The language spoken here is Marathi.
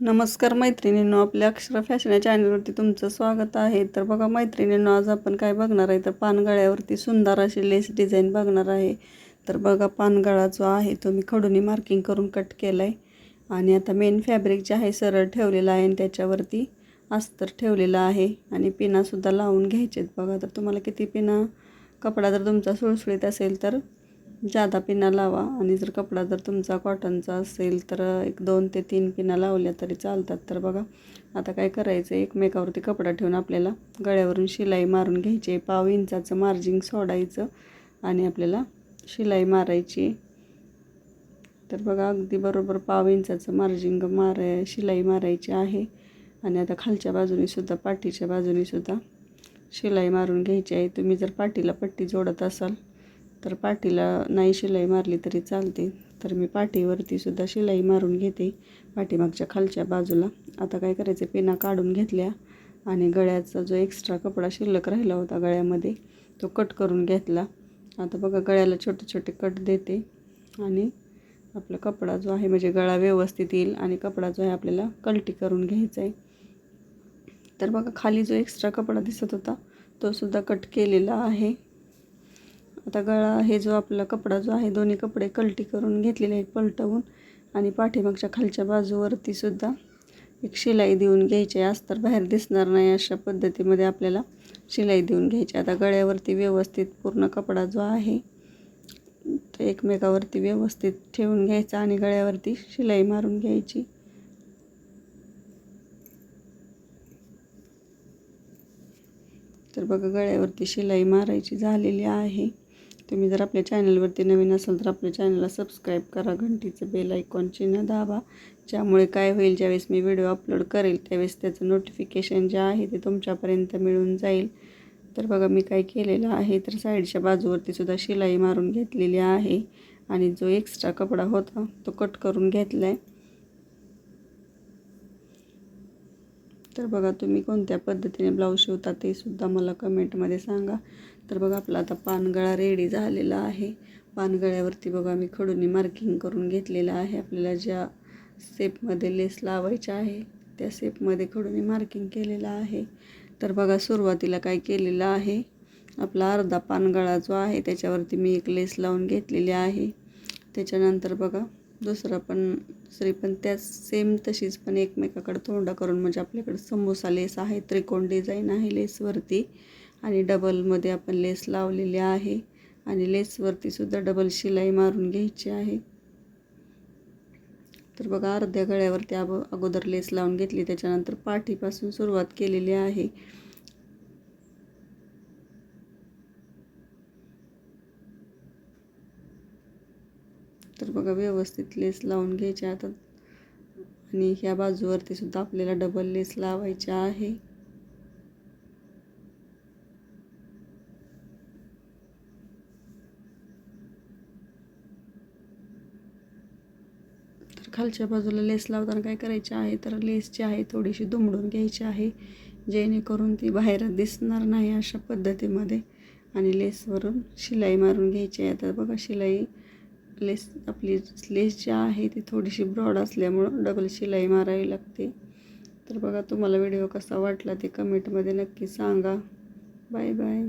नमस्कार मैत्रिणींनो आपल्या अक्षरा फॅशन या चॅनलवरती तुमचं स्वागत आहे. तर बघा मैत्रिणींनो आज आपण काय बघणार आहे? तर पानगळ्यावरती सुंदर अशी लेस डिझाईन बघणार आहे. तर बघा पानगळा जो आहे तो मी खडूनी मार्किंग करून कट केला आहे आणि आता मेन फॅब्रिक जे आहे सरळ ठेवलेला आहे आणि त्याच्यावरती अस्तर ठेवलेलं आहे. आणि पिनासुद्धा लावून घ्यायचे आहेत बघा तर तुम्हाला किती पिना कपडा जर तुमचा सुळसुळीत असेल तर जादा पिना लावा. आणि जर कपडा जर तुमचा कॉटनचा असेल तर एक दोन ते तीन पिना लावल्या तरी चालतात. तर बघा आता काय करायचं एकमेकावरती कपडा ठेवून आपल्याला गळ्यावरून शिलाई मारून घ्यायची. पाव इंचाचं मार्जिंग सोडायचं आणि आपल्याला शिलाई मारायची. तर बघा अगदी बरोबर पाव इंचाचं मार्जिंग माराय शिलाई मारायची आहे. आणि आता खालच्या बाजूनेसुद्धा पाठीच्या बाजूनेसुद्धा शिलाई मारून घ्यायची आहे. तुम्ही जर पाठीला पट्टी जोडत असाल तर पाठीला नाही शिलाई मारली तरी चालते. तर मी पाठीवरती सुद्धा शिलाई मारून घेते पाठीमागच्या खालच्या बाजूला. आता काय करायचं पिना काढून घेतल्या आणि गळ्याचा जो एक्स्ट्रा कपडा शिल्लक राहिला होता गळ्यामध्ये तो कट करून घेतला. आता बघा गळ्याला छोटे छोटे कट देते आणि आपला कपडा जो आहे म्हणजे गळा व्यवस्थित येईल आणि कपडा जो आहे आपल्याला कल्टी करून घ्यायचा आहे. तर बघा खाली जो एक्स्ट्रा कपडा दिसत होता तो सुद्धा कट केलेला आहे. आता गळा हे जो आपला कपडा जो आहे दोन्ही कपडे कलटी करून घेतलेले आहेत पलटवून. आणि पाठीमागच्या खालच्या बाजूवरती सुद्धा एक शिलाई देऊन घ्यायची आहे. अस्तर बाहेर दिसणार नाही अशा पद्धतीमध्ये आपल्याला शिलाई देऊन घ्यायची आता गळ्यावरती व्यवस्थित पूर्ण कपडा जो आहे तो एकमेकावरती व्यवस्थित ठेवून घ्यायचा आणि गळ्यावरती शिलाई मारून घ्यायची. तर बघा गळ्यावरती शिलाई मारायची झालेली आहे. तुम्ही जर आपल्या चॅनलवरती नवीन असाल तर आपल्या चॅनलला सबस्क्राईब करा घंटीचं बेल आयकॉन चिन्ह दाबा. ज्यामुळे काय होईल ज्यावेळेस मी व्हिडिओ अपलोड करेल त्यावेळेस त्याचं नोटिफिकेशन जे आहे ते तुमच्यापर्यंत मिळून जाईल. तर बघा मी काय केलेलं आहे तर साईडच्या बाजूवरती सुद्धा शिलाई मारून घेतलेली आहे. आणि जो एक्स्ट्रा कपडा होता तो कट करून घेतला आहे तर बघा तुम्ही कोणत्या पद्धतीने ब्लाऊज शिवता ते सुद्धा मला कमेंटमध्ये सांगा. तर बघा आपला आता पानगळा रेडी झालेला आहे. पानगळ्यावरती बघा मी खडूनी मार्किंग करून घेतलेलं आहे. आपल्याला ज्या सेपमध्ये लेस लावायच्या आहे त्या सेपमध्ये खडूनी मार्किंग केलेलं आहे. तर बघा सुरुवातीला काय केलेलं आहे आपला अर्धा पानगळा जो आहे त्याच्यावरती मी एक लेस लावून घेतलेली आहे. त्याच्यानंतर बघा दुसरं पण दुसरी पण त्याच सेम तशीच पण एकमेकाकडे तोंडा करून म्हणजे आपल्याकडे समोसा लेस आहे त्रिकोण डिझाईन आहे लेसवरती आणि डबलमध्ये आपण लेस लावलेली आहे आणि लेसवरती सुद्धा डबल शिलाई मारून घ्यायची आहे. तर बघा अर्ध्या गळ्यावरती अब अगोदर लेस लावून घेतली त्याच्यानंतर पाठीपासून सुरुवात केलेली आहे. तर बघा व्यवस्थित लेस लावून घ्यायचे आता. आणि ह्या बाजूवरती सुद्धा आपल्याला डबल लेस लावायच्या आहे. खालच्या बाजूला लेस लावताना काय करायची आहे तर लेस जी आहे थोडीशी दुमडून घ्यायची आहे जेणेकरून ती बाहेर दिसणार नाही अशा पद्धतीमध्ये. आणि लेसवरून शिलाई मारून घ्यायची आहे. आता बघा शिलाई लेस आपली लेस जी आहे ती थोडीशी ब्रॉड असल्यामुळं डबल शिलाई मारावी लागते. तर बघा तुम्हाला व्हिडिओ कसा वाटला ते कमेंटमध्ये नक्की सांगा. Bye bye.